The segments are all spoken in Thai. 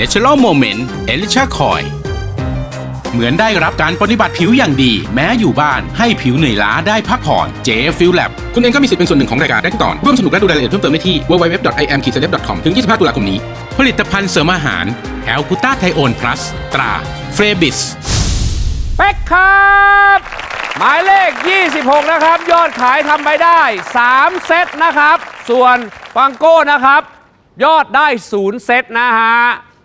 Natural Moment e l i c h a Coil เหมือนได้รับการปฏิบัติผิวอย่างดี แม้อยู่บ้านให้ผิวเหนื่อยล้าได้พักผ่อน J f i l Lab คุณเองก็มีสิทธิ์เป็นส่วนหนึ่งของรายการได้ที่ตอน ร่วมสนุกและดูรายละเอียดเพิ่มเติมได้ที่ www.im-celeb.com ถึง 25 ตุลาคมนี้ ผลิตภัณฑ์เสริมอาหารแอลกูตาไทโอนพลัสตราเฟรบิสเป็กครับหมายเลข 26 นะครับ ยอดขายทำไปได้ 3 เซตนะครับ ส่วนฟังโก้นะครับ ยอดได้ 0 เซตนะฮะ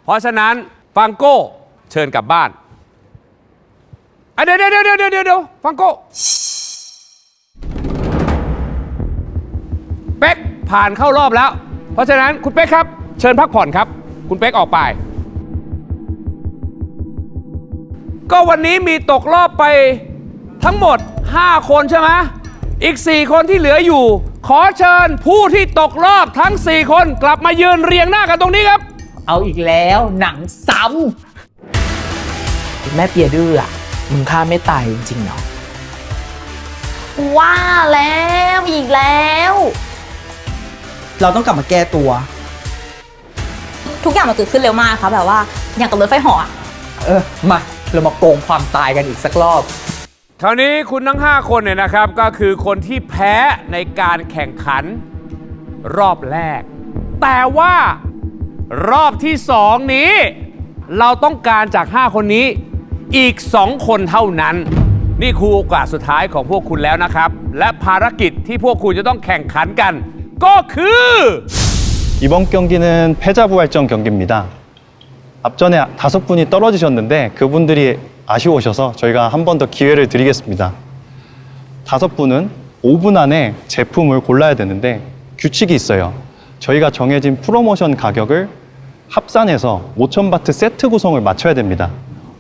เพราะฉะนั้นฟังโก้เชิญกลับบ้านอะเดี๋ยวเดี๋ยวเดี๋ยวเดี๋ยวเดี๋ยวฟังโก้เป๊กผ่านเข้ารอบแล้ว เพราะฉะนั้นคุณเป๊กครับ เชิญพักผ่อนครับ คุณเป๊กออกไป ก็วันนี้มีตกรอบไปทั้งหมด 5 คนใช่ไหมอีก 4 คนที่เหลืออยู่ ขอเชิญผู้ที่ตกรอบทั้ง 4 คนกลับมายืนเรียงหน้ากันตรงนี้ครับ เอาอีกแล้วหนังซ้ำแม่เปียดื้ออะมึงฆ่าไม่ตายจริงๆเนาะว่าแล้วอีกแล้ว เราต้องกลับมาแก้ตัว ทุกอย่างมันเกิดขึ้นเร็วมากค่ะแบบว่าอย่างกับรถไฟเหาะอะเออมาเรามาโกงความตายกันอีกสักรอบคราวนี้คุณทั้ง 5 คนเนี่ยนะครับก็คือคนที่แพ้ในการแข่งขันรอบแรก แต่ว่า รอบที่ 2 นี้ เราต้องการจาก 5 คนนี้อีก 2 คนเท่านั้น นี่คือโอกาสสุดท้ายของพวกคุณแล้วนะครับ และภารกิจที่พวกคุณจะต้องแข่งขันกัน ก็คือ 이번 경기는 패자 부활전 경기입니다. 앞전에 다섯 분이 떨어지셨는데 그분들이 아쉬우셔서 저희가 한 번 더 기회를 드리겠습니다. 다섯 분은 5분 안에 제품을 골라야 되는데 규칙이 있어요. 저희가 정해진 프로모션 가격을 합산해서 5,000바트 세트 구성을 맞춰야 됩니다.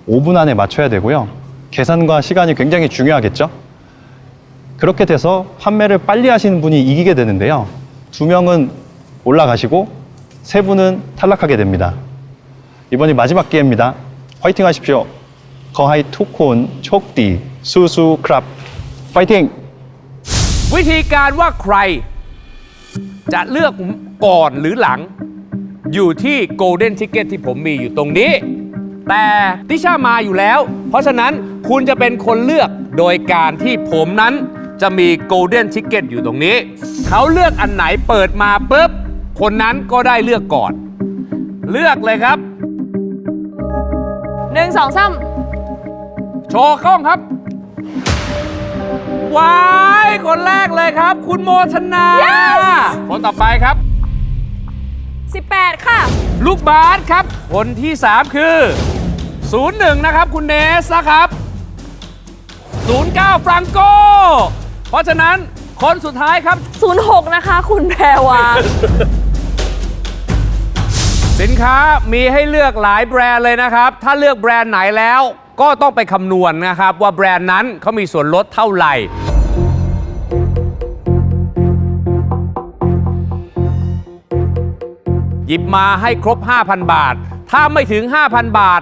5분 안에 맞춰야 되고요. 계산과 시간이 굉장히 중요하겠죠? 그렇게 돼서 판매를 빨리 하시는 분이 이기게 되는데요. 두 명은 올라가시고 세 분은 탈락하게 됩니다. 이번이 마지막 기회입니다. 화이팅 하십시오. 거하이 투콘 촉디 수수 크랍 파이팅! วิธีการว่าใคร จะเลือกก่อนหรือหลัง อยู่ที่ Golden Ticket ที่ผมมีอยู่ตรงนี้ แต่ติช่ามาอยู่แล้ว เพราะฉะนั้นคุณจะเป็นคนเลือกโดยการที่ผมนั้นจะมี Golden Ticket อยู่ตรงนี้ เขาเลือกอันไหนเปิดมาปุ๊บ คนนั้นก็ได้เลือกก่อน เลือกเลยครับ หนึ่งสองสามโชว์กล้องครับ ว้ายคนแรกเลยครับ คุณโมชนาคนต่อไปครับสิบแปดค่ะ ลูกบาสครับ คนที่ 3 คือ 01 นะครับ คุณเนสนะครับ 09 ฟรังโก เพราะฉะนั้นคนสุดท้ายครับศูนย์หกนะคะ คุณแพรวา สินค้ามีให้เลือกหลายแบรนด์เลยนะครับ ถ้าเลือกแบรนด์ไหนแล้ว ก็ต้องไปคำนวณนะครับ ว่าแบรนด์นั้นเขามีส่วนลดเท่าไหร่ หยิบมาให้ครบ 5,000 บาท ถ้าไม่ถึง 5,000 บาท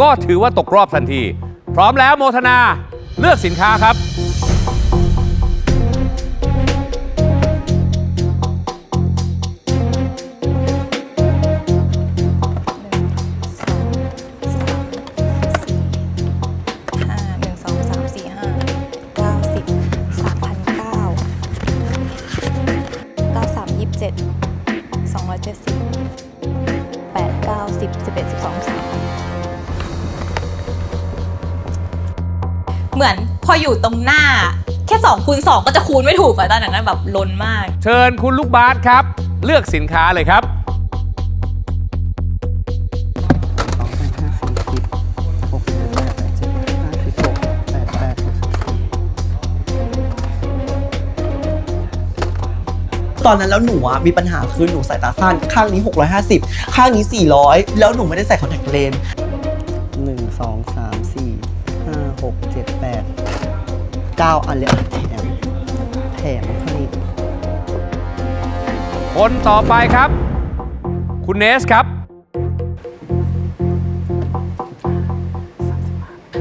ก็ถือว่าตกรอบทันที พร้อมแล้วโมทนาเลือกสินค้าครับ อนพออยู่ตรงหน้า แค่2คูณ2ก็จะคูณไม่ถูกอะตอนนั้นแบบล้นมาก เชิญคุณลูกบาสครับ เลือกสินค้าเลยครับ ตอนนั้นแล้วหนูอะมีปัญหาคือหนูสายตาสั้น ข้างนี้ 650 ข้างนี้ 400 แล้วหนูไม่ได้ใส่คอนแทคเลนส์หนึ่งสองสามสี่ ห้าหกเจ็ดแปดเก้าอันเลยอะแถมแถมให้คนต่อไปครับ คุณเนสครับ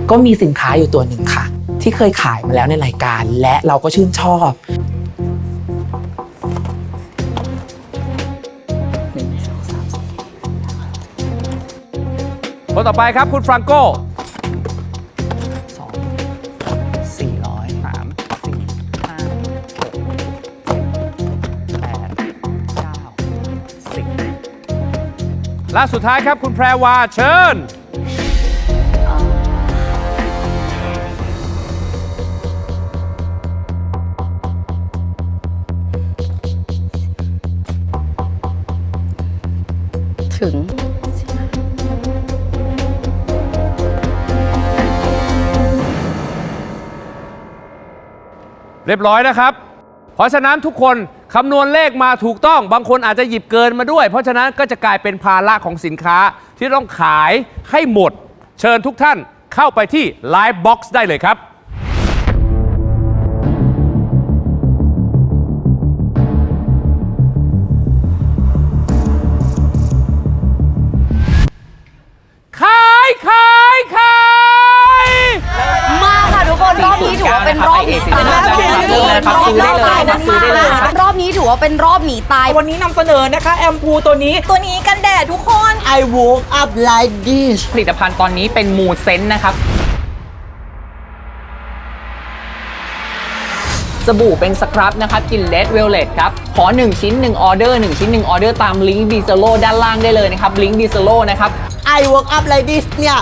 ก็มีสินค้าอยู่ตัวหนึ่งค่ะ ที่เคยขายมาแล้วในรายการ และเราก็ชื่นชอบหนึ่งสองสามสี่คนต่อไปครับคุณฟรังโก และสุดท้ายครับคุณแพรวาเชิญ ถึง เรียบร้อยนะครับ เพราะฉะนั้นทุกคนคำนวณเลขมาถูกต้อง บางคนอาจจะหยิบเกินมาด้วย เพราะฉะนั้นก็จะกลายเป็นภาระของสินค้าที่ต้องขายให้หมด เชิญทุกท่านเข้าไปที่ Live Box ได้เลยครับ ได้เลยครับซื้อได้เลยครับรอบนี้ถือว่าเป็นรอบหนีตาย วันนี้นำเสนอนะคะ แอมพูตัวนี้ ตัวนี้กันแดดทุกคน I woke up like this ผลิตภัณฑ์ตอนนี้เป็นมูเซนนะครับสบู่เป็นสครับนะครับกลินเลดเวลเลตครับ ขอ 1 ชิ้น 1 ออเดอร์ 1 ชิ้น 1 ออเดอร์ ตามลิงก์บีเซโลด้านล่างได้เลยนะครับ ลิงก์บีเซโลนะครับ I woke up like this เนี่ย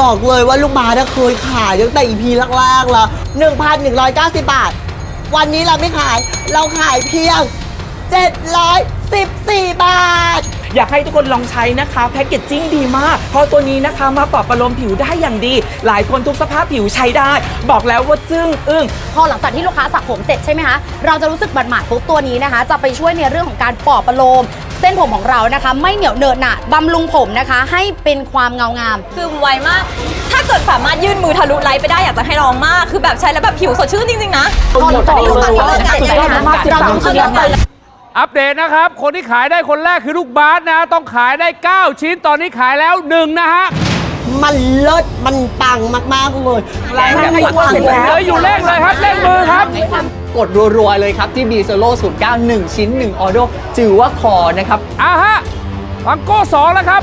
บอกเลยว่าลูกบาสเคยขายตั้งแต่ EP แรกๆแล้ว1,190 บาท วันนี้เราไม่ขาย เราขายเพียง 714 บาท อยากให้ทุกคนลองใช้นะคะแพคเกจจิ้งดีมาก เพราะตัวนี้นะคะมาปรับประโลมผิวได้อย่างดี หลายคนทุกสภาพผิวใช้ได้ บอกแล้วว่าจึ้งอึ้ง พอหลังจากที่ลูกค้าสระผมเสร็จใช่ไหมคะ เราจะรู้สึกบัดหมาดปุ๊บตัวนี้นะคะ จะไปช่วยในเรื่องของการปลอบประโลม เส้นผมของเรานะคะ ไม่เหนียวเหนอะหนะบำรุงผมนะคะ ให้เป็นความเงางาม ซึมไวมากถ้าเกิดสามารถยื่นมือทะลุไลท์ไปได้อยากจะให้ลองมาก คือแบบใช้แล้วแบบผิวสดชื่นจริงๆนะพอหลังจากที่ลูกค้าสระผมเสร็จใช่ไหมคะเราต้องเอาไปอัปเดตนะครับ คนที่ขายได้คนแรกคือลูกบาสนะ ต้องขายได้ 9 ชิ้นตอนนี้ขายแล้ว1นะฮะมันเลิศมันปังมากๆเลยรายได้ทั่วถึงแล้วเหลืออยู่เลขเลยครับเลขมือครับ กดรัวๆเลยครับที่บีเซโล09 1ชิ้น 1 ออเดอร์จือว่าคอนะครับอะฮะฟังโก้สองแล้วครับ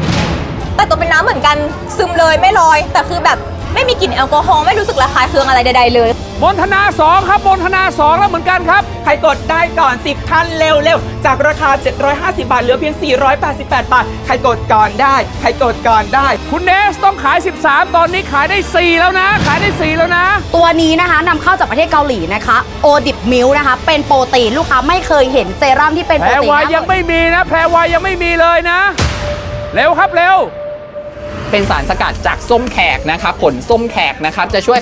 แต่ตัวเป็นน้ำเหมือนกันซึมเลยไม่ลอย แต่คือแบบไม่มีกลิ่นแอลกอฮอล์ไม่รู้สึกระคายเคืองอะไรใดๆเลย มนธนา2ครับมนธนา2แล้วเหมือนกันครับ ใครกดได้ก่อน 10ท่านเร็วๆ จากราคา 750 บาท เหลือเพียง 488 บาท ใครกดก่อนได้ ใครกดก่อนได้ คุณเนสต้องขาย 13 ตอนนี้ขายได้ 4 แล้วนะ ขายได้ 4 แล้วนะ ตัวนี้นะคะนำเข้าจากประเทศเกาหลีนะคะโอดิบมิลนะคะ เป็นโปรตีนลูกค้าไม่เคยเห็นเซรั่มที่เป็นแพโปรรตีนวานะยังไม่มีนะ แพรวายังไม่มีเลยนะ เร็วครับเร็ว เป็นสารสกัดจากส้มแขกนะครับผลส้มแขกนะครับจะช่วย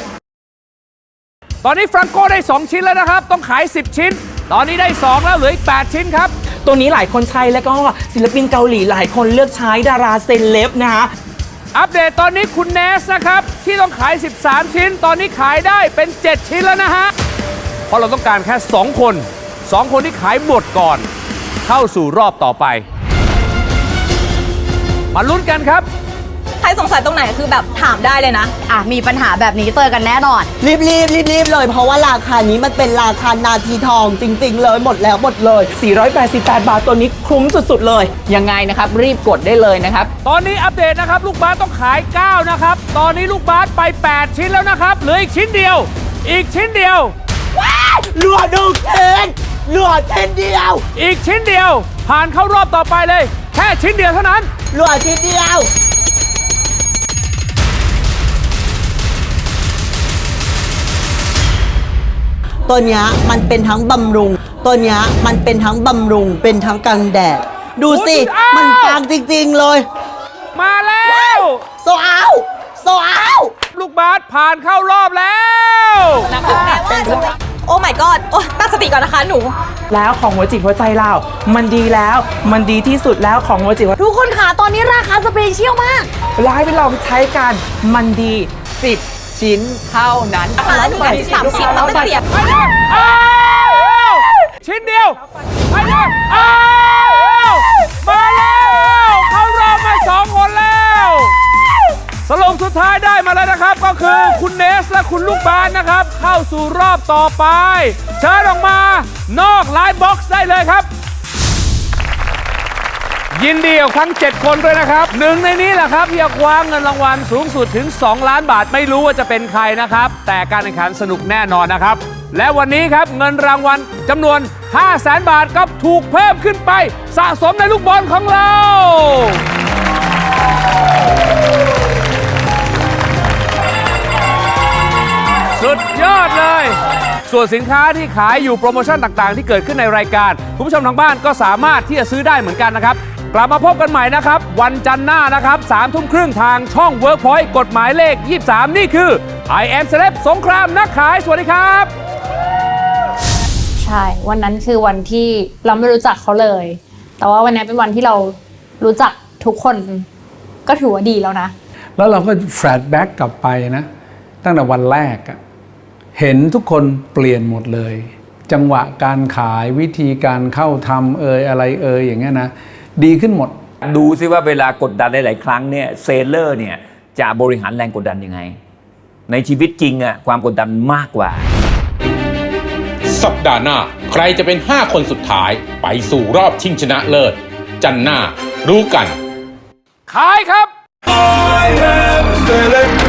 ตอนนี้ฟรังโก้ได้ 2 ชิ้นแล้วนะครับ ต้องขาย 10 ชิ้น ตอนนี้ได้ 2 แล้วเหลืออีก 8 ชิ้นครับ ตัวนี้หลายคนใช้แล้วก็ศิลปินเกาหลีหลายคนเลือกใช้ดาราเซเลบนะคะ อัปเดตตอนนี้คุณเนสนะครับ ที่ต้องขาย 13 ชิ้น ตอนนี้ขายได้เป็น 7 ชิ้นแล้วนะฮะ เพราะเราต้องการแค่ 2 คน 2 คนที่ขายหมดก่อน เข้าสู่รอบต่อไป มาลุ้นกันครับใค รสงสัยตรงไหนคือแบบถามได้เลยนะ อะมีปัญหาแบบนี้เจอกันแน่นอน รีบรีบรีบรีบเลย เพราะว่าราคานี้มันเป็นราคานาทีทองจริง ๆ เลยหมดแล้วหมดเลย 488 บาทตัวนี้คุ้มสุดๆเลย ยังไงนะครับ รีบกดได้เลยนะครับ ตอนนี้อัปเดตนะครับ ลูกบาสต้องขาย 9 นะครับ ตอนนี้ลูกบาสไป 8 ชิ้นแล้วนะครับ เหลืออีกชิ้นเดียว อีกชิ้นเดียว เหลือหนึ่งเทนเหลือเทนเดียวอีกชิ้นเดียว ผ่านเข้ารอบต่อไปเลย แค่ชิ้นเดียวเท่านั้น เหลือทีเดียว ตัวเนี้ยมันเป็นทั้งบำรุง ตัวเนี้ยมันเป็นทั้งบำรุง เป็นทั้งกันแดด ดูสิอ้าวมันปังจริง ๆ เลย มาแล้วโซเอาโซเอาลูกบาสผ่านเข้ารอบแล้วโอ้ my god โอ้ตั้งสติก่อนนะคะหนู แล้วของหัวจิตหัวใจเรา มันดีแล้ว มันดีที่สุดแล้วของหัวจิตหัวทุกคนค่ะตอนนี้ราคาสเปเชียลมากร้ายไปลองใช้กัน มันดี 10 ชิ้นเท่านั้นแล้วหนูแบบสามชิ้นแล้วเป็นเสียบไปเลยอ้าวชิ้นเดียวไปเลยอ้าวมาแล้วเข้ารอบมาสองคนแล้วสรุปสุดท้ายได้มาแล้วนะครับ ก็คือคุณเนสและคุณลูกบาสนะครับ เข้าสู่รอบต่อไป เชิญออกมานอกไลน์บ็อกซ์ได้เลยครับ ยินดีกับทั้ง 7 คนด้วยนะครับหนึ่งในนี้แหละครับที่จะคว้าเงินรางวัลสูงสุดถึง 2 ล้านบาทไม่รู้ว่าจะเป็นใครนะครับ แต่การแข่งขันสนุกแน่นอนนะครับ และวันนี้ครับเงินรางวัลจำนวน 5 0 0แสนบาทก็ถูกเพิ่มขึ้นไป สะสมในลูกบอลของเรา สุดยอดเลย ส่วนสินค้าที่ขายอยู่โปรโมชั่นต่างๆ ที่เกิดขึ้นในรายการ คุณผู้ชมทางบ้านก็สามารถที่จะซื้อได้เหมือนกันนะครับ กลับมาพบกันใหม่นะครับ วันจันทร์หน้านะครับสามทุ่มครึ่งทางช่อง Workpoint กฎหมายเลข 23 นี่คือ I am Celeb สงครามนักขาย สวัสดีครับ ใช่ วันนั้นคือวันที่เราไม่รู้จักเขาเลย แต่ว่าวันนี้เป็นวันที่เรารู้จักทุกคนก็ถือว่าดีแล้วนะ แล้วเราก็แฟลชแบ็กกลับไปนะ ตั้งแต่วันแรกอะเห็นทุกคนเปลี่ยนหมดเลย จังหวะการขายวิธีการเข้าทำเอยอะไรเอยอย่างเงี้ยนะ ดีขึ้นหมด ดูซิว่าเวลากดดันหลาย ๆ ครั้งเนี่ยเซลเลอร์เนี่ยจะบริหารแรงกดดันยังไง ในชีวิตจริงอะความกดดันมากกว่า สัปดาห์หน้า ใครจะเป็น 5 คนสุดท้าย ไปสู่รอบชิงชนะเลิศ จันทร์หน้า รู้กัน ขายครับ I am Celeb